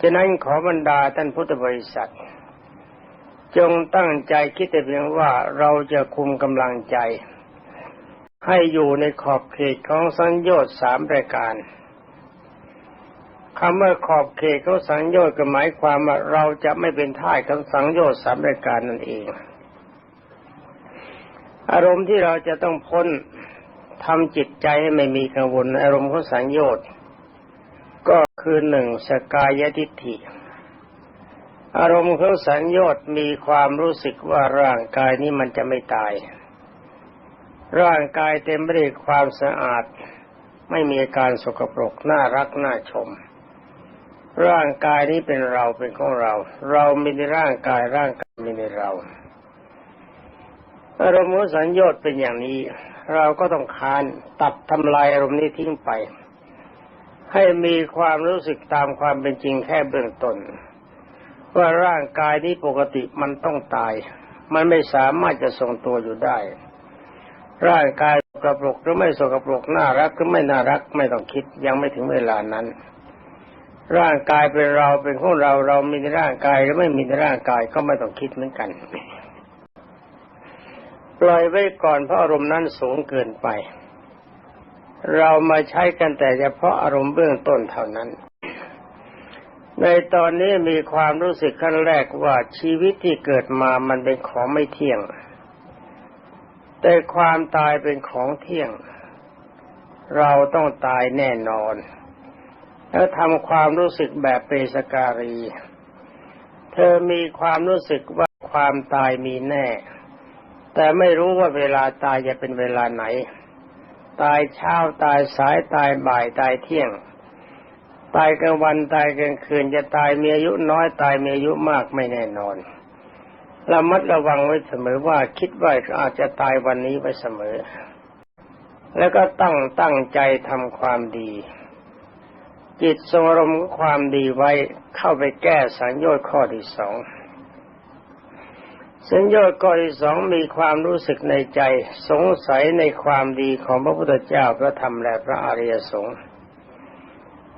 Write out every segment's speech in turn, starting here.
ฉะนั้นขอบรรดาท่านพุทธบริษัท จงตั้งใจคิดแต่เพียงว่าเราจะคุมกำลังใจ ให้อยู่ในขอบเขตของสังโยชน์สามรายการคำว่าขอบเขตของสังโยชน์ก็หมายความว่าเราจะไม่เป็นท่ายของสังโยชน์สามรายการนั่นเอง อารมณ์ที่เราจะต้องพ้นทำจิตใจให้ไม่มีกังวลอารมณ์ของสังโยชน์ คือหนึ่งสกายทิฏฐิ อารมณ์ของสัญญต์มีความรู้สึกว่าร่างกายนี้มันจะไม่ตาย ร่างกายเต็มไปด้วยความสะอาด ไม่มีการสกปรกน่ารักน่าชม ร่างกายนี้เป็นเราเป็นของเรา เรามีในร่างกายร่างกายมีในเรา อารมณ์ของสัญญต์เป็นอย่างนี้ เราก็ต้องคานตัดทำลายอารมณ์นี้ทิ้งไป ให้มีความรู้สึกตามความเป็นจริงแค่เบื้องต้นว่าร่างกายนี้ปกติมันต้องตาย มันไม่สามารถจะทรงตัวอยู่ได้ ร่างกายสกปรกหรือไม่สกปรกน่ารักหรือไม่น่ารักไม่ต้องคิดยังไม่ถึงเวลานั้น ร่างกายเป็นเราเป็นของเราเรามีในร่างกายหรือไม่มีในร่างกายก็ไม่ต้องคิดเหมือนกันปล่อยไว้ก่อนเพราะอารมณ์นั้นสูงเกินไป เรามาใช้กันแต่เฉพาะอารมณ์เบื้องต้นเท่านั้น ในตอนนี้มีความรู้สึกขั้นแรกว่าชีวิตที่เกิดมามันเป็นของไม่เที่ยง แต่ความตายเป็นของเที่ยง เราต้องตายแน่นอน แล้วทำความรู้สึกแบบเปสการี เธอมีความรู้สึกว่าความตายมีแน่ แต่ไม่รู้ว่าเวลาตายจะเป็นเวลาไหน ตายเช้าตายสายตายบ่ายตายเที่ยง ตายกลางวันตายกลางคืนจะตายมีอายุน้อยตายมีอายุมากไม่แน่นอนระมัดระวังไว้เสมอว่าคิดว่าอาจจะตายวันนี้ไปเสมอ แล้วก็ตั้งตั้งใจทำความดี จิตสมรมความดีไว้เข้าไปแก้สังโยชน์ข้อที่สอง สัญญาข้อที่สองมีความรู้สึกในใจสงสัยในความดีของพระพุทธเจ้าพระธรรมและพระอริยสงฆ์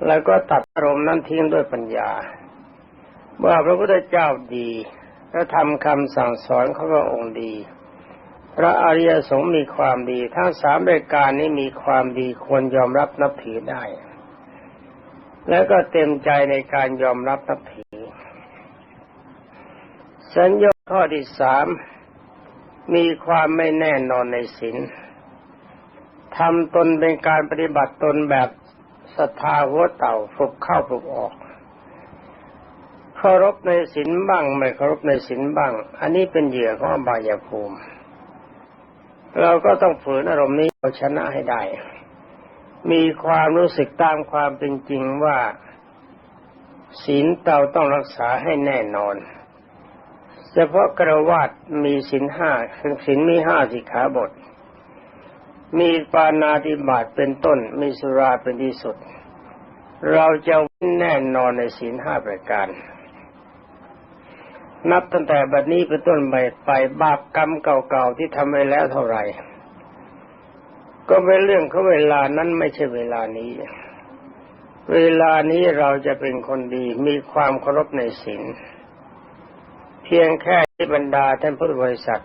แล้วก็ตัดอารมณ์นั้นทิ้งด้วยปัญญา ว่าพระพุทธเจ้าดีพระธรรมคำสั่งสอนของพระองค์ดี พระอริยสงฆ์มีความดี ทั้งสามรายการนี้มีความดีควรยอมรับนับถือได้ แล้วก็เต็มใจในการยอมรับนับถือสัญญา ข้อที่สามมีความไม่แน่นอนในศีลทำตนเป็นการปฏิบัติตนแบบศรัทธาหัวเต่าฝึกเข้าฝึกออกเคารพในศีลบ้างไม่เคารพในศีลบ้าง อันนี้เป็นเหยื่อของอบายภูมิ เราก็ต้องฝืนอารมณ์นี้เอาชนะให้ได้ มีความรู้สึกตามความเป็นจริงว่าศีลเราต้องรักษาให้แน่นอน เฉพาะกระวาดมีสินห้าสินมีห้าสิกขาบท มีปานาติบาตเป็นต้น มีสุราเป็นที่สุด เราจะแน่นอนในศีลห้าประการ นับตั้งแต่บัดนี้เป็นต้นไปไปบาปกรรมเก่าๆที่ทำไว้แล้วเท่าไหร่ ก็เป็นเรื่องของเวลานั้นไม่ใช่เวลานี้ เวลานี้เราจะเป็นคนดีมีความเคารพในศีล เพียงแค่ที่บรรดาท่านพุทธบริษัท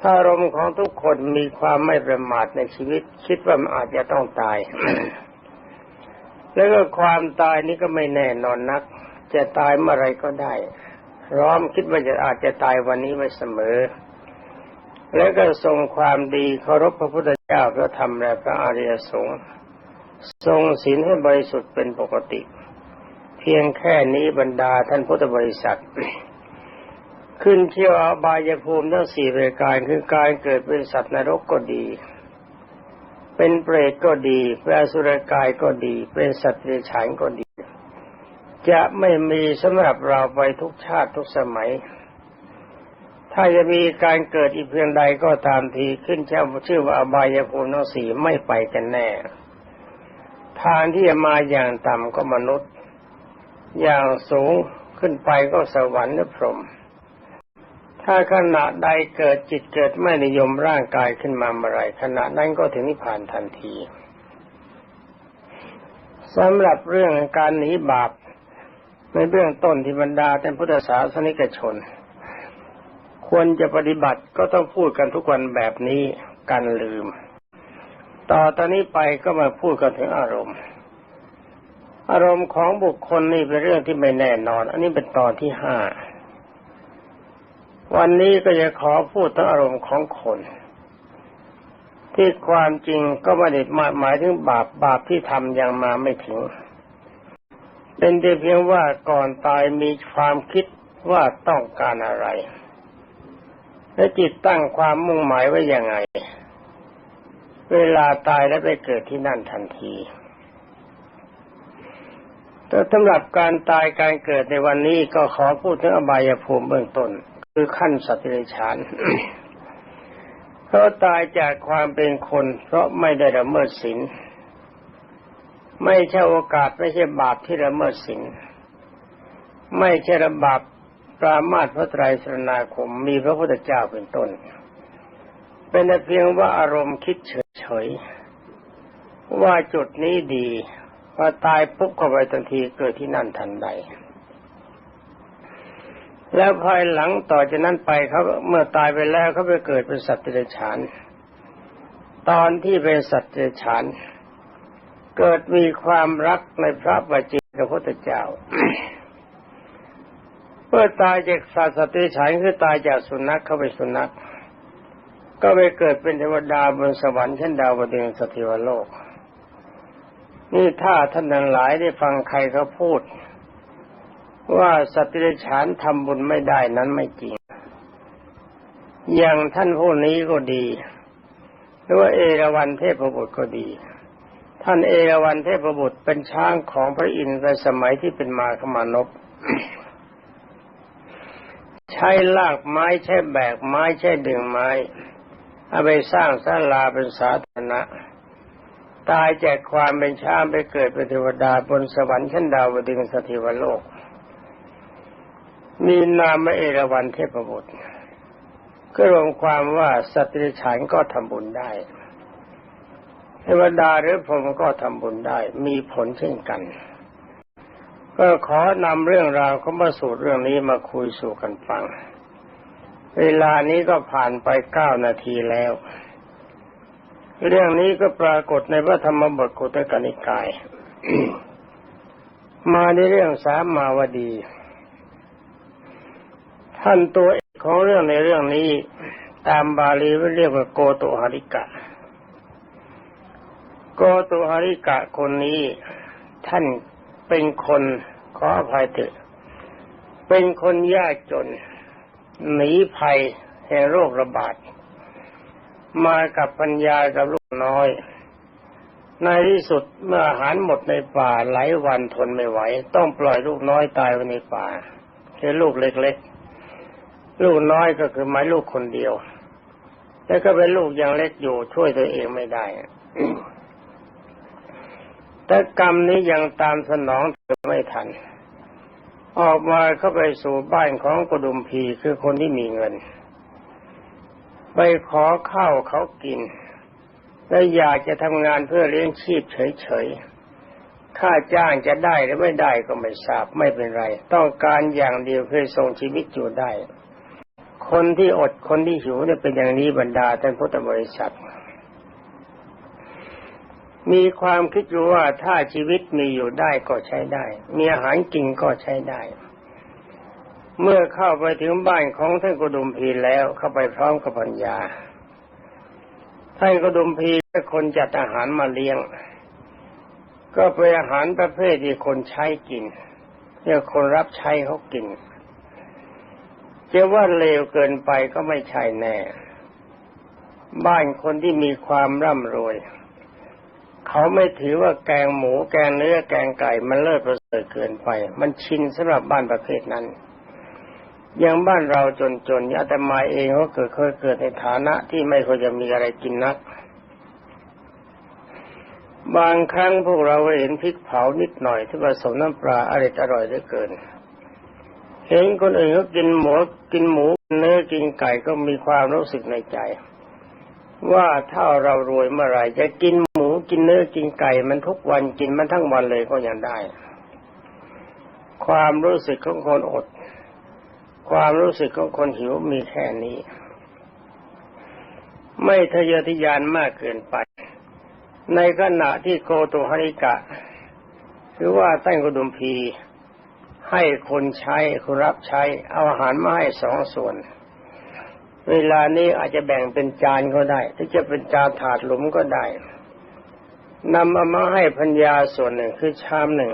ถ้าอารมณ์ของทุกคนมีความไม่ประมาทในชีวิต คิดว่ามันอาจจะต้องตาย แล้วก็ความตายนี้ก็ไม่แน่นอนนัก จะตายเมื่อไรก็ได้ร้อมคิดว่าจะอาจจะตายวันนี้ไม่เสมอ แล้วก็ทรงความดีเคารพพระพุทธเจ้าพระธรรมและพระอริยสงฆ์ทรงศีลให้บริสุทธิ์เป็นปกติ เพียงแค่นี้บรรดาท่านพุทธบริษัท ขึ้นเที่ยวอบายภูมิทั้งสี่รายการคือการเกิดเป็นสัตว์นรกก็ดี เป็นเปรตก็ดีเป็นอสุรกายก็ดี เป็นสัตว์เดรัจฉานก็ดี จะไม่มีสำหรับเราไปทุกชาติทุกสมัย ถ้าจะมีการเกิดอีกเพียงใดก็ตามทีขึ้นเช่าชื่อว่าอบายภูมิทั้งสี่ไม่ไปกันแน่ ทางที่จะมาอย่างต่ำก็มนุษย์ อย่างสูงขึ้นไปก็สวรรค์หรือพรหม ถ้าขณะใดเกิดจิตเกิดไม่นิยมร่างกายขึ้นมาเมื่อไรขณะนั้นก็ถึงนิพพานทันทีสำหรับเรื่องการหนีบาปในเบื้องต้นที่บรรดาท่านพุทธศาสนิกชน ควรจะปฏิบัติก็ต้องพูดกันทุกวันแบบนี้กันลืม ต่อตอนนี้ไปก็มาพูดกันถึงอารมณ์ อารมณ์ของบุคคลนี่เป็นเรื่องที่ไม่แน่นอน อันนี้เป็นตอนที่ห้า วันนี้ก็จะขอพูดถึงอารมณ์ของคน ที่ความจริงก็ไม่ได้หมายถึงบาปบาปที่ทำยังมาไม่ถึง เป็นแต่เพียงว่าก่อนตายมีความคิดว่าต้องการอะไร และจิตตั้งความมุ่งหมายไว้ยังไง เวลาตายแล้วไปเกิดที่นั่นทันทีแต่สำหรับการตายการเกิดในวันนี้ก็ขอพูดถึงอบายภูมิเบื้องต้น คือขั้นสัตว์เดรัจฉานเขาะตายจากความเป็นคน เพราะไม่ได้ละเมิดศีลไม่ใช่โอกาสไม่ใช่บาปที่ละเมิดศีลไม่ใช่ระบาปปรามาสพระไตรสรณาคมมีพระพุทธเจ้าเป็นต้น เป็นแต่เพียงว่าอารมณ์คิดเฉยๆว่าจุดนี้ดีพอตายปุ๊บเข้าไปทันทีเกิดที่นั่นทันใด แล้วภายหลังต่อจากนั้นไปเขาเมื่อตายไปแล้วเขาไปเกิดเป็นสัตว์เดรัจฉาน ตอนที่เป็นสัตว์เดรัจฉาน เกิดมีความรักในพระบัจจิพระพุทธเจ้าเมื่อตายจากสัตว์เดรัจฉานคือตายจากสุนัขเข้าไปสุนัข ก็ไปเกิดเป็นเทวดาบนสวรรค์เช่นดาวดึงสถิวโลก นี่ถ้าท่านทั้งหลายได้ฟังใครเขาพูด ว่าสัตว์เดรัจฉานทำบุญไม่ได้นั้นไม่จริง อย่างท่านผู้นี้ก็ดี หรือว่าเอราวัณเทพบุตรก็ดี ท่านเอราวัณเทพบุตรเป็นช้างของพระอินทร์ในสมัยที่เป็นมาขมานพใช้ลากไม้ใช้แบกไม้ใช้ดึงไม้เอาไปสร้างศาลาเป็นสาธารณะตายจากความเป็นช้างไปเกิดเป็นเทวดาบนสวรรค์ชั้นดาวดึงสถิวโลก มีนามเอราวัณเทพบุตรก็รวมความว่าสัตว์ดิฉันก็ทำบุญได้เทวดาหรือพรมก็ทำบุญได้ มีผลเช่นกัน ก็ขอนำเรื่องราวของมาสูตรเรื่องนี้มาคุยสู่กันฟัง เวลานี้ก็ผ่านไปเก้านาทีแล้ว เรื่องนี้ก็ปรากฏในพระธรรมบทกุตกนิกาย มาในเรื่องสามมาวดี ท่านตัวเอกของเรื่องในเรื่องนี้ตามบาลีเรียกว่าโกโตหริกะ โกโตหริกะคนนี้ ท่านเป็นคนขออภัยเถอะเป็นคนยากจน หนีภัยแห่งโรคระบาด มากับปัญญากับลูกน้อย ในที่สุดเมื่ออาหารหมดในป่าหลายวันทนไม่ไหว ต้องปล่อยลูกน้อยตายไว้ในป่าคือลูกเล็กๆ ลูกน้อยก็คือหมายลูกคนเดียว แล้วก็เป็นลูกยังเล็กอยู่ช่วยตัวเองไม่ได้แต่กรรมนี้ยังตามสนองเธอไม่ทัน ออกมาเข้าไปสู่บ้านของกุดุมพีคือคนที่มีเงิน ไปขอข้าวเขากิน และอยากจะทำงานเพื่อเลี้ยงชีพเฉยๆ ค่าจ้างจะได้หรือไม่ได้ก็ไม่ทราบไม่เป็นไร ต้องการอย่างเดียวคือทรงชีวิตอยู่ได้ คนที่อดคนที่หิวเนี่ยเป็นอย่างนี้บรรดาท่านพุทธบริษัท มีความคิดอยู่ว่าถ้าชีวิตมีอยู่ได้ก็ใช้ได้ มีอาหารกินก็ใช้ได้ เมื่อเข้าไปถึงบ้านของท่านกุดุมพีแล้วเข้าไปพร้อมกับปัญญาท่านกุดุมพีเป็นคนจัดอาหารมาเลี้ยง ก็เป็นอาหารประเภทที่คนใช้กินเนี่ยคนรับใช้เขากิน จะว่าเลวเกินไปก็ไม่ใช่แน่ บ้านคนที่มีความร่ำรวย เขาไม่ถือว่าแกงหมูแกงเนื้อแกงไก่มันเลิศประเสริฐเกินไป มันชินสำหรับบ้านประเภทนั้นอย่างบ้านเราจนๆอาตมาเองก็เกิดเคยเกิดในฐานะที่ไม่ค่อยจะมีอะไรกินนัก บางครั้งพวกเราเห็นพริกเผานิดหน่อยที่ผสมน้ำปลาอร่อยอร่อยเหลือเกิน เห็นคนอื่นเขากินหมูกินหมูเนื้อกินไก่ก็มีความรู้สึกในใจ ว่าถ้าเรารวยเมื่อไหร่จะกินหมูกินเนื้อกินไก่มันทุกวันกินมันทั้งวันเลยก็ยังได้ ความรู้สึกของคนอด ความรู้สึกของคนหิวมีแค่นี้ ไม่ทะเยอทะยานมากเกินไป ในขณะที่โกตุหริกะคือว่าตั้งกุดุมพี ให้คนใช้คนรับใช้เอาอาหารมาให้สองส่วน เวลานี้อาจจะแบ่งเป็นจานก็ได้ถ้าจะเป็นจานถาดหลุมก็ได้นำเอามาให้พัญญาส่วนหนึ่งคือชามหนึ่ง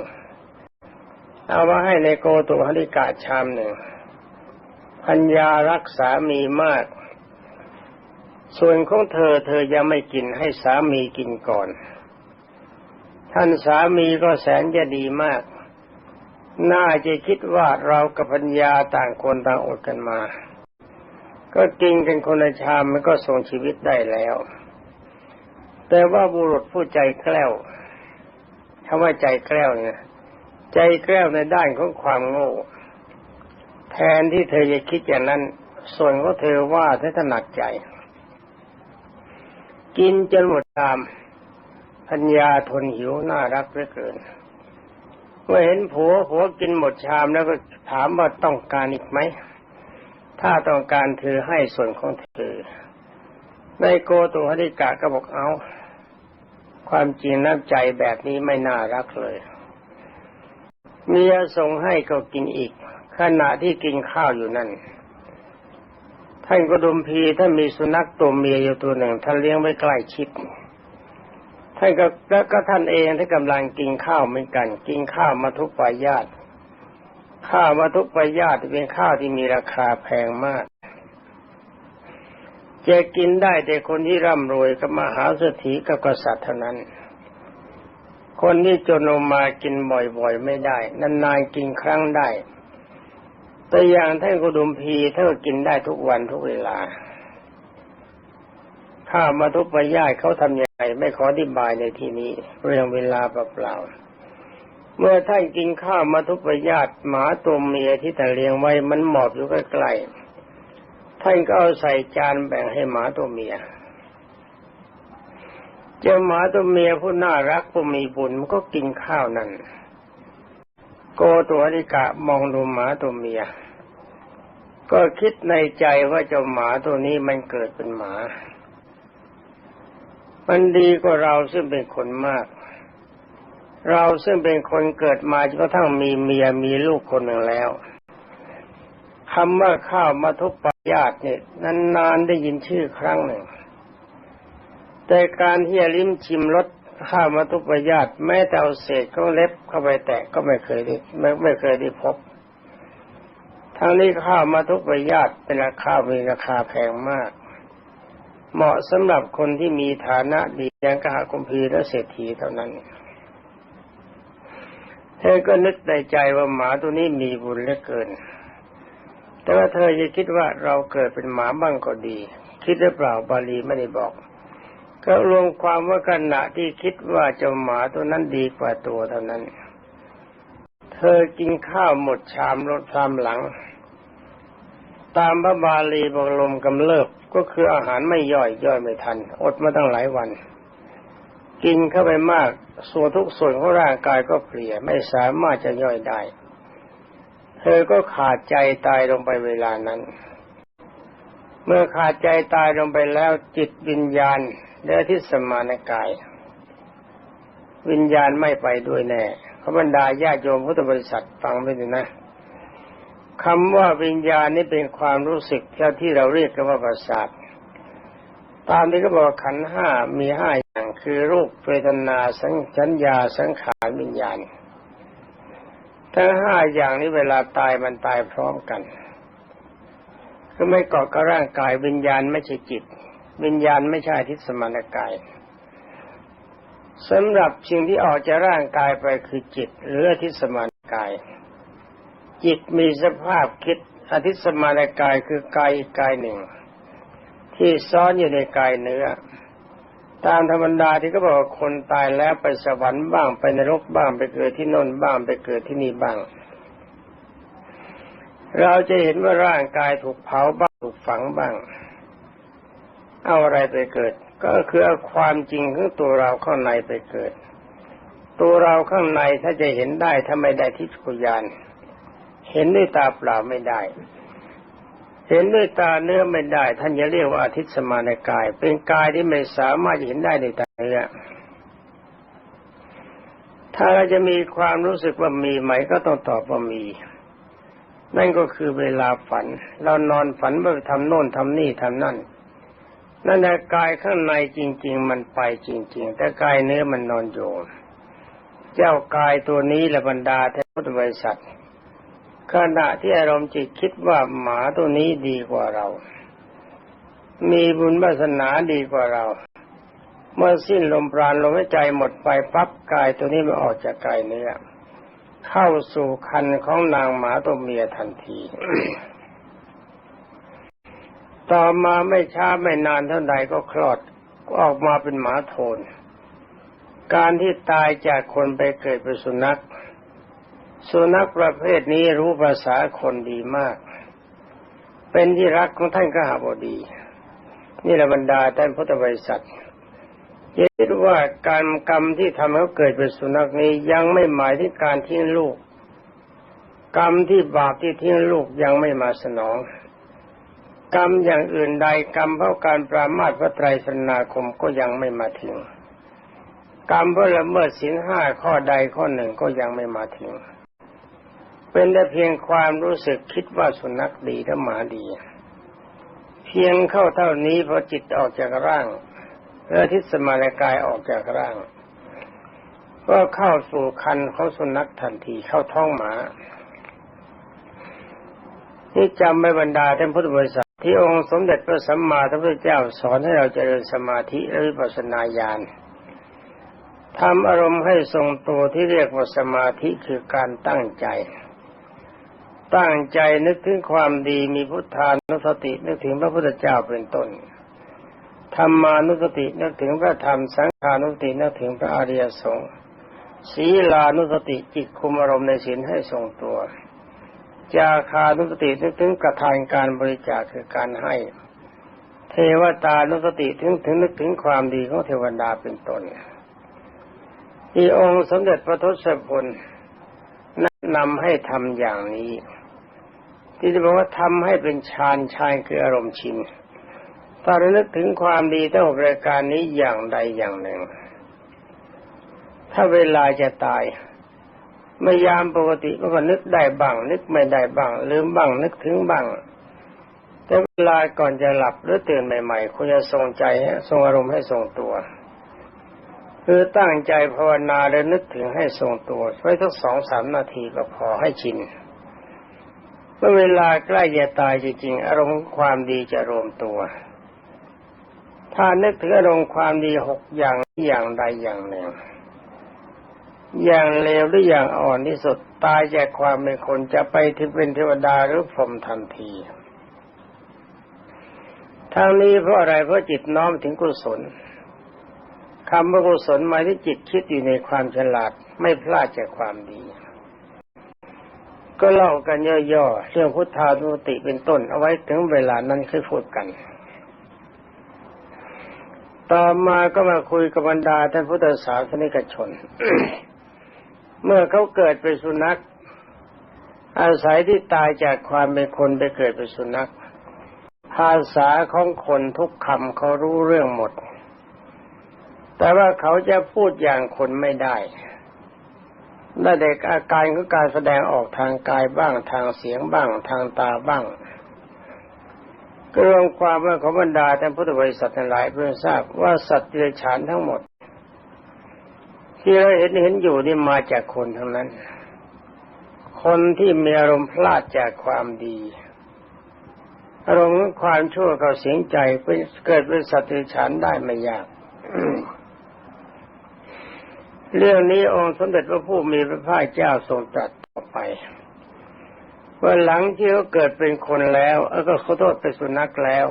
เอามาให้ในโกตุหริกาชามหนึ่งพัญญารักสามีมาก ส่วนของเธอเธอยังไม่กินให้สามีกินก่อน ท่านสามีก็แสนจะดีมาก น่าจะคิดว่าเรากับปัญญาต่างคนต่างอดกันมา ก็กินกันคนละชามมันก็ส่งชีวิตได้แล้ว แต่ว่าบุรุษผู้ใจแกล้วคำว่าใจแกล้วเนี่ยใจแกล้วในด้านของความโง่ แทนที่เธอจะคิดอย่างนั้น ส่วนของเธอว่าเธอถนัดใจ กินจนหมดตามพัญญาทนหิวน่ารักเหลือเกิน เมื่อเห็นผัวผัวกินหมดชามแล้วก็ถามว่าต้องการอีกไหม ถ้าต้องการเธอให้ส่วนของเธอ ในโกตุหริกะก็บอกเอา ความจริงน้ำใจแบบนี้ไม่น่ารักเลยเมียส่งให้ก็กินอีก ขณะที่กินข้าวอยู่นั่นท่านกระดุมพีท่านมีสุนัขตัวเมียอยู่ตัวหนึ่งท่านเลี้ยงไว้ใกล้ชิด ท่านก็แล้วก็ท่านเองที่กำลังกินข้าวเหมือนกัน กินข้าวมาทุกปายาตข้าวมาทุกปายาตเป็นข้าวที่มีราคาแพงมากจะกินได้แต่คนที่ร่ำรวยกับมหาเศรษฐีกับกษัตริย์เท่านั้น คนที่จนลงมากินบ่อยๆไม่ได้นานๆกินครั้งได้แต่อย่างท่านกุดุมพีเท่ากินได้ทุกวันทุกเวลา ข้ามาทุกปยาตเขาทำยังไงไม่ขออธิบายในที่นี้ เรื่องเวลาเปล่าๆเมื่อท่านกินข้าวมาทุกปยาตหมาตัวเมียที่แต่เลี้ยงไว้มันหมอบอยู่ใกล้ๆท่านก็เอาใส่จานแบ่งให้หมาตัวเมียเจ้าหมาตัวเมียผู้น่ารักผู้มีบุญมันก็กินข้าวนั่นโกตัวนิกะมองดูหมาตัวเมีย ก็คิดในใจว่าเจ้าหมาตัวนี้มันเกิดเป็นหมา มันดีกว่าเราซึ่งเป็นคนมาก เราซึ่งเป็นคนเกิดมาจนกระทั่งมีเมียมีลูกคนหนึ่งแล้วคำว่าข้าวมาทุกปายาตเนี่ยนานๆได้ยินชื่อครั้งหนึ่ง แต่การที่จะลิ้มชิมรสข้าวมาทุกปายาตแม้แต่เอาเศษก็เล็บเข้าไปแตะก็ไม่เคยได้ไม่ไม่เคยได้พบ ทั้งนี้ข้าวมาทุกปายาตเป็นราคามีราคาแพงมาก เหมาะสำหรับคนที่มีฐานะดีอย่างกหาคุมพีและเศรษฐีเท่านั้นเธอก็นึกในใจว่าหมาตัวนี้มีบุญเหลือเกิน แต่ว่าเธอจะคิดว่าเราเกิดเป็นหมาบ้างก็ดี คิดหรือเปล่าบาลีไม่ได้บอก ก็รวมความว่าขณะที่คิดว่าเจ้าหมาตัวนั้นดีกว่าตัวเท่านั้น เธอกินข้าวหมดชามรถชามหลัง ตามพระบาลีบอกลมกำเริบก็คืออาหารไม่ย่อยย่อยไม่ทัน อดมาตั้งหลายวัน กินเข้าไปมาก ส่วนทุกส่วนของร่างกายก็เปลี่ยไม่สามารถจะย่อยได้ เธอก็ขาดใจตายลงไปเวลานั้น เมื่อขาดใจตายลงไปแล้วจิตวิญญาณและทิสมานกาย วิญญาณไม่ไปด้วยแน่ขบรรดาญาโยมพุทธบริษัทฟังไปดูนะ คำว่าวิญญาณนี่เป็นความรู้สึกที่เราเรียกกันว่าประสาทตามที่เขาบอกขันห้ามีห้าอย่างคือรูปเวทนาสัญชัญญาสังขารวิญญาณ ทั้งห้าอย่างนี้เวลาตายมันตายพร้อมกัน ก็ไม่เกาะกับร่างกายวิญญาณไม่ใช่จิต วิญญาณไม่ใช่ทิศสมานกายสำหรับสิ่งที่ออกจากร่างกายไปคือจิตหรือทิศสมานกาย จิตมีสภาพคิดอธิสมานกายคือกายอีกกายหนึ่ง ที่ซ้อนอยู่ในกายเนื้อ ตามธรรมดาที่เขาบอกคนตายแล้วไปสวรรค์บ้างไปนรกบ้างไปเกิดที่นนบ้างไปเกิดที่นี่บ้าง เราจะเห็นว่าร่างกายถูกเผาบ้างถูกฝังบ้าง เอาอะไรไปเกิด ก็คือเอาความจริงของตัวเราข้างในไปเกิด ตัวเราข้างในถ้าจะเห็นได้ถ้าไมได้ทิพยาน เห็นด้วยตาเปล่าไม่ได้ เห็นด้วยตาเนื้อไม่ได้ ท่านจะเรียกว่าอาทิตสมานกาย เป็นกายที่ไม่สามารถเห็นได้ด้วยตาเนื้อถ้าเราจะมีความรู้สึกว่ามีไหมก็ต้องตอบว่ามี นั่นก็คือเวลาฝัน เรานอนฝันว่าทำโน่นทำนี่ทำนั่นนั่นแหละกายข้างในจริง ๆ มันไปจริง ๆ แต่กายเนื้อมันนอนอยู่ เจ้ากายตัวนี้และบรรดาแทพุทธบริษัท ขณะที่อารมณ์จิตคิดว่าหมาตัวนี้ดีกว่าเรา มีบุญวาสนาดีกว่าเรา เมื่อสิ้นลมปราณลมหายใจหมดไปปั๊บกายตัวนี้มันออกจากกายเนื้อเข้าสู่คันของนางหมาตัวเมียทันที ต่อมาไม่ช้าไม่นานเท่าใดก็คลอดออกมาเป็นหมาโทน การที่ตายจากคนไปเกิดเป็นสุนัข สุนัขประเภทนี้รู้ภาษาคนดีมาก เป็นที่รักของท่านกหาบดี นี่แหละบรรดาท่านพุทธบริษัทคิดว่าการกรรมที่ทำให้เขาเกิดเป็นสุนัขนี้ยังไม่หมายถึงการทิ้งลูก กรรมที่บาปที่ทิ้งลูกยังไม่มาสนอง กรรมอย่างอื่นใดกรรมเพราะการปรามาสพระไตรสนาคมก็ยังไม่มาถึง กรรมเพราะละเมิดศีลห้าข้อใดข้อหนึ่งก็ยังไม่มาถึง เป็นแต่เพียงความรู้สึกคิดว่าสุนัขดีและหมาดี เพียงเข้าเท่านี้พอจิตออกจากร่างเมื่อทิศสมานกายออกจากร่าง ก็เข้าสู่คันของสุนัขทันทีเข้าท้องหมานี่จำไม่บรรดาท่านพุทธบริษัทที่องค์สมเด็จพระสัมมาสัมพุทธเจ้าสอนให้เราเจริญสมาธิและวิปัสสนาญาณทำอารมณ์ให้ทรงตัวที่เรียกว่าสมาธิคือการตั้งใจ ตั้งใจนึกถึงความดีมีพุทธานุสตินึกถึงพระพุทธเจ้าเป็นต้นธรรมานุสตินึกถึงพระธรรมสังขานุสตินึกถึงพระอริยสงฆ์ศีลานุสติจิตคุมอารมณ์ในศีลให้ทรงตัว จาคานุสตินึกถึงกระทานการบริจาคคือการให้ เทวตานุสติถึงถึงนึกถึงความดีของเทวดาเป็นต้นที่องค์สมเด็จพระทศพลแนะนำให้ทำอย่างนี้ ที่จะบอกว่าทำให้เป็นฌานฌานคืออารมณ์ชินถ้ารานึกถึงความดีทั้งหกรายการนี้อย่างใดอย่างหนึ่ง ถ้าเวลาจะตายไม่ยามปกติก็นึกได้บ้าง นึกไม่ได้บ้าง ลืมบ้างนึกถึงบ้าง แต่เวลาก่อนจะหลับหรือตื่นใหม่ๆคุณจะทรงใจทรงอารมณ์ให้ทรงตัวคือตั้งใจภาวนาแล้วนึกถึงให้ทรงตัวไว้ทั้งสองสามนาทีก็พอให้ชิน มื่อเวลาใกล้จะตายจริงๆ อารมณ์ความดีจะรวมตัว ถ้านึกถึงอารมณ์ความดีหกอย่างอย่างใดอย่างหนึ่ง อย่างเลวหรืออย่างอ่อนที่สุดตายจากความเป็นคนจะไปที่เป็นเทวดาหรือพรหมทันทีทางนี้เพราะอะไรเพราะจิตน้อมถึงกุศลคำว่ากุศลหมายที่จิตคิดอยู่ในความฉลาดไม่พลาดจากความดี ก็เล่ากันย่อๆเรื่องพุทธานุสติเป็นต้นเอาไว้ถึงเวลานั้นค่อยพูดกัน ต่อมาก็มาคุยกับบรรดาท่านพุทธศาสนิกชน เมื่อเขาเกิดเป็นสุนัข อาศัยที่ตายจากความเป็นคนไปเกิดเป็นสุนัข ภาษาของคนทุกคำเขารู้เรื่องหมด แต่ว่าเขาจะพูดอย่างคนไม่ได้ ได้เด็กอาการของการแสดงออกทางกายบ้างทางเสียงบ้างทางตาบ้างก็รวมความว่าของบรรดาท่านพุทธบริษัททั้งหลายเพื่อทราบว่าสัตว์เดรัจฉานทั้งหมด ที่เราเห็นเห็นอยู่นี่มาจากคนทั้งนั้น คนที่มีอารมณ์พลาดจากความดี อารมณ์ความชั่วเขาเสียงใจเป็นเกิดเป็นสัตว์เดรัจฉานได้ไม่ยาก เรื่องนี้องค์สมเด็จพระผู้มีพระภาคเจ้าทรงตรัสต่อไป ว่าหลังที่เขาเกิดเป็นคนแล้วเออก็ขอโทษเป็นสุนัขแล้ว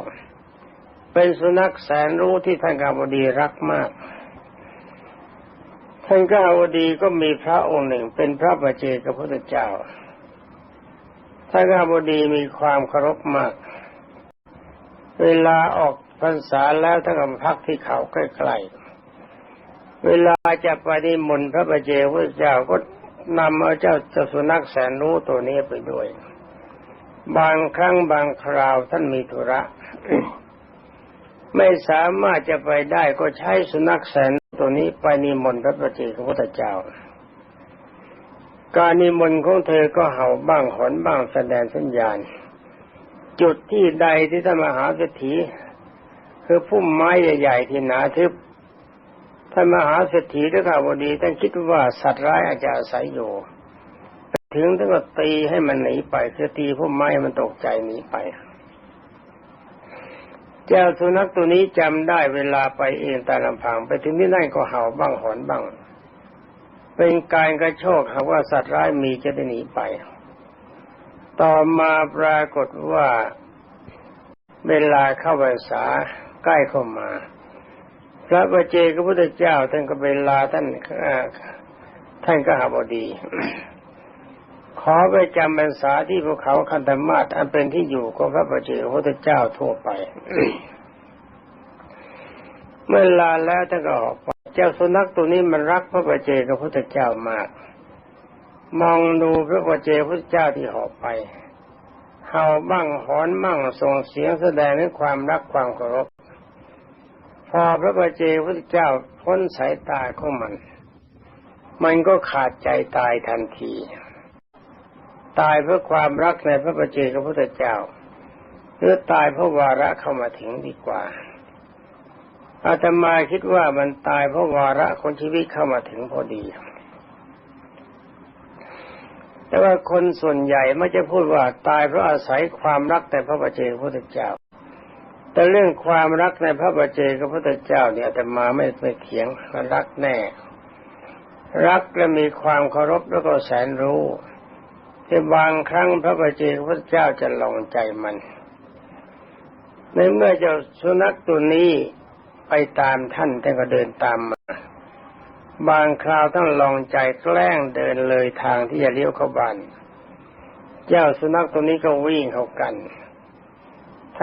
เป็นสุนัขแสนรู้ที่ท่านกาบดีรักมาก ท่านกาบดีก็มีพระองค์หนึ่งเป็นพระประเจกับพระพุทธเจ้าท่านกาบดีมีความเคารพมาก เวลาออกพรรษาแล้วท่านก็พักที่เขาใกล้ๆ เวลาจะไปนิมนต์พระประเจพระเจ้าก็นำเอาเจ้าเจ้าสุนัขแสนรู้ตัวนี้ไปด้วย บางครั้งบางคราวท่านมีธุระ ไม่สามารถจะไปได้ก็ใช้สุนัขแสนตัวนี้ไปนิมนต์พระประเจกพระพุทธเจ้า การนิมนต์ของเธอก็เห่าบ้างหอนบ้างแสดงสัญญาณ จุดที่ใดที่ท่านมหาเศรษฐีคือพุ่มไม้ใหญ่ ๆ ที่หนาทึบ ท่านมหาเศรษฐีด้วยข่าวดีท่านคิดว่าสัตว์ร้ายอาจจะอาศัยอยู่ถึงท่านก็ตีให้มันหนีไปคือตีพุ่มไม้มันตกใจหนีไป เจ้าสุนัขตัวนี้จำได้เวลาไปเองตามลำพังไปถึงที่นั่นก็เห่าบ้างหอนบ้าง เป็นการกระโชกหากว่าสัตว์ร้ายมีจะได้หนีไป ต่อมาปรากฏว่าเวลาเข้าพรรษาใกล้เข้ามา พระประเจกพระพุทธเจ้าท่านก็เวลาท่านท่านก็หาบดีขอไปจำพรรษาที่ภูเขาคันธมาศอันเป็นที่อยู่ของพระประเจกพระพุทธเจ้าทั่วไป เมื่อลาแล้วท่านก็ออกเจ้าสุนัขตัวนี้มันรักพระประเจกพระพุทธเจ้ามาก มองดูพระประเจพระพุทธเจ้าที่หอบไปเห่าบ้างหอนบ้างส่งเสียงแสดงถึงความรักความเคารพ พอพระประเจพระเจ้าพ้นสายตาของมัน มันก็ขาดใจตายทันที ตายเพราะความรักในพระประเจกับพระเจ้าหรือตายเพราะวาระเข้ามาถึงดีกว่าอาตมาคิดว่ามันตายเพราะวาระคนชีวิตเข้ามาถึงพอดี แต่ว่าคนส่วนใหญ่ไม่จะพูดว่าตายเพราะอาศัยความรักแต่พระประเจกพระพุทธเจ้า แต่เรื่องความรักในพระประเจกพระพุทธเจ้าเนี่ยแต่มาไม่ไปเถียงรักแน่ รักและมีความเคารพแล้วก็แสนรู้ที่บางครั้งพระประเจกพระพุทธเจ้าจะลองใจมัน ในเมื่อเจ้าสุนัขตัวนี้ไปตามท่านท่านก็เดินตามมา บางคราวต้องลองใจแกล้งเดินเลยทางที่จะเลี้ยวเข้าบ้าน เจ้าสุนัขตัวนี้ก็วิ่งเข้ากัน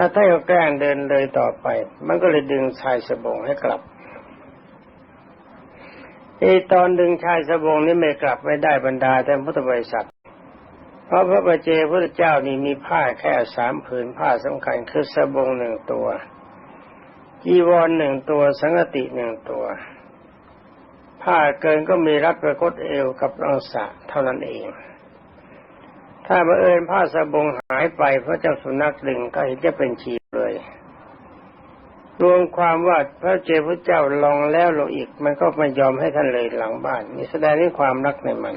ถ้าถ้าเขาแกล้งเดินเลยต่อไป มันก็เลยดึงชายสบงให้กลับไอตอนดึงชายสบงนี้ไม่กลับไม่ได้บรรดาแต่พุทธบริษัท เพราะพระประเจพระเจ้านี่มีผ้าแค่สามผืนผ้าสำคัญคือสบงหนึ่งตัวจีวรหนึ่งตัวสังกติหนึ่งตัว ผ้าเกินก็มีรัดประคตเอวกับรังสะเท่านั้นเอง ถ้าบังเอิญผ้าสบงหายไปเพราะเจ้าสุนัขดึงก็เห็นจะเป็นชีเลย รวมความว่าพระเจ้าพระเจ้าลองแล้วลงอีก มันก็ไม่ยอมให้ท่านเลยหลังบ้านนี่แสดงถึงความรักในมัน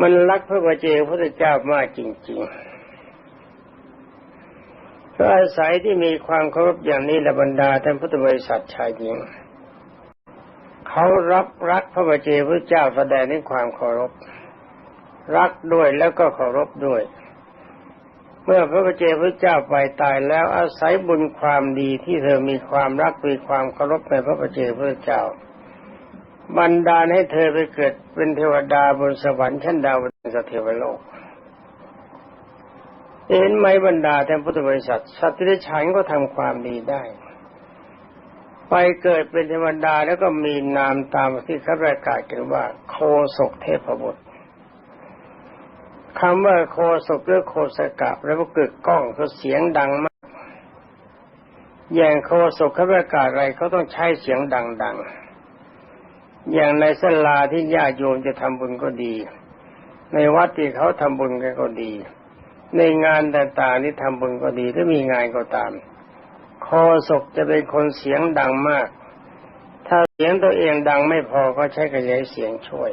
มันรักพระเจ้าพระเจ้ามากจริงๆเพราะอาศัยที่มีความเคารพอย่างนี้ละบรรดาท่านพุทธบริษัทชายหญิงเขารับรักพระบาเจพระเจ้าแสดงถึงความเคารพ รักด้วยแล้วก็เคารพด้วย เมื่อพระเจ้าพระเจ้าไปตายแล้วอาศัยบุญความดีที่เธอมีความรักมีความเคารพในพระเจ้าพระเจ้าบันดาลให้เธอไปเกิดเป็นเทวดาบนสวรรค์ชั้นดาวดึงสเทวโลกเห็นไหมบรรดาแต่พุทธบริษัทสัตว์ที่ได้ฉันก็ทำความดีได้ ไปเกิดเป็นเทวดาแล้วก็มีนามตามที่เขาประกาศกันว่า โคศกเทพบุตร คำว่าโคศกหรือโคสกะแล้วก็เกิดกล้องคือเสียงดังมาก อย่างโคศกเขาประกาศอะไรเขาต้องใช้เสียงดังๆ อย่างในสลาที่ญาติโยมจะทำบุญก็ดี ในวัดที่เขาทำบุญกันก็ดี ในงานต่างๆที่ทำบุญก็ดีถ้ามีงานก็ตาม โคศกจะเป็นคนเสียงดังมาก ถ้าเสียงตัวเองดังไม่พอก็ใช้กระยายเสียงช่วย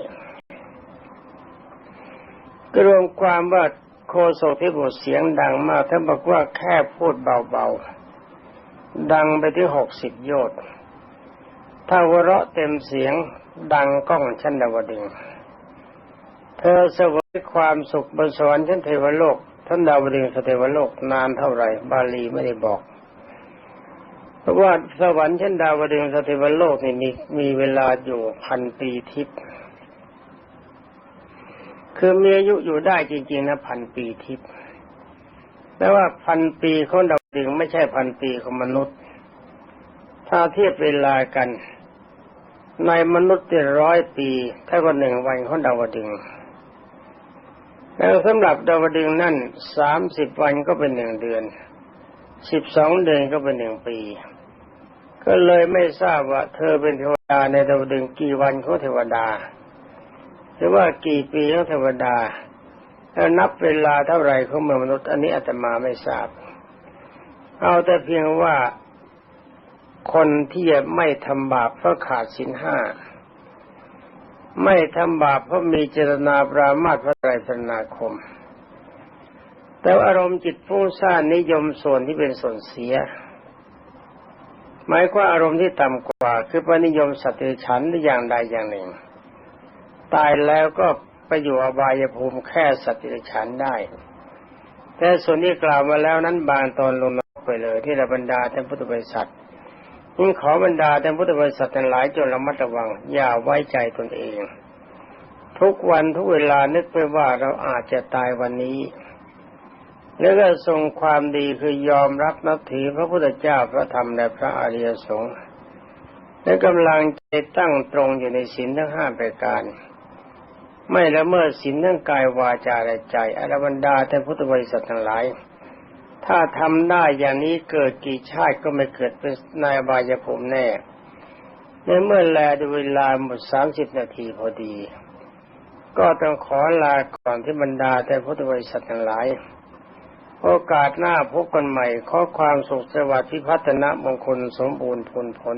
ก็รวมความว่าโคศกที่บทเสียงดังมากท่านบอกว่าแค่พูดเบาๆ ดังไปที่หกสิบโยชน์ถ้าวเราะเต็มเสียงดังก้องชั้นดาวดึง เธอเสวยความสุขบนสวรรค์ชั้นเทวโลกท่านดาวดึงสเทวโลกนานเท่าไหร่ บาลีไม่ได้บอกเพราะว่าสวรรค์ชั้นดาวดึงสเทวโลกนี่มีมีเวลาอยู่พันปีทิพย์ คือมีอายุอยู่ได้จริง ๆ นะพันปีทิพย์แต่ว่าพันปีของดาวดึงไม่ใช่พันปีของมนุษย์ ถ้าเทียบเวลากัน ในมนุษย์จะร้อยปีเท่ากับหนึ่งวันของดาวดึงแล้วสำหรับดาวดึงนั่นสามสิบวันก็เป็นหนึ่งเดือนสิบสองเดือนก็เป็นหนึ่งปี ก็เลยไม่ทราบว่า เธอเป็นเทวดาในดาวดึงกี่วันของเทวดา หรือว่ากี่ปีของเทวดาแล้วนับเวลาเท่าไหร่ของเมืองมนุษย์ อันนี้อาตมาไม่ทราบ เอาแต่เพียงว่าคนที่ไม่ทำบาปเพราะขาดศีลห้า ไม่ทำบาปเพราะมีเจตนาปรามาตพระไตรสนาคม แต่อารมณ์จิตฟุ้งซ่านนิยมส่วนที่เป็นส่วนเสีย หมายควาอารมณ์ที่ต่ำกว่า คือปนิยมสัตย์ฉันหรืออย่างใดอย่างหนึ่ง ตายแล้วก็ไปอยู่อบายภูมิแค่สัตว์ดิฉันได้ แต่ส่วนที่กล่าวมาแล้วนั้นบางตอนลงนไปเลย ที่ระบรรดาท่านพุทธบริษัทยิ่งขอบรรดาท่านพุทธบริษัททั้งหลายจนระมัดระวัง อย่าไว้ใจตนเอง ทุกวันทุกเวลานึกไปว่าเราอาจจะตายวันนี้ แล้วก็ทรงความดีคือยอมรับนับถือพระพุทธเจ้าพระธรรมและพระอริยสงฆ์และกำลังใจตั้งตรงอยู่ในศีลทั้งห้าประการ ไม่ละเมิดศีลทั้งกายวาจาและใจอรบรรดาท่านพุทธบริษัททั้งหลาย ถ้าทำได้อย่างนี้เกิดกี่ชาติก็ไม่เกิดเป็นนายบายภูมิแน่ในเมื่อแลดูเวลาหมดสามสิบนาทีพอดี ก็ต้องขอลาก่อนที่บรรดาแต่พุทธบริษัททั้งหลาย โอกาสหน้าพบกันใหม่ขอความสุขสวัสดิ์พิพัฒนะมงคลสมบูรณ์ผลผล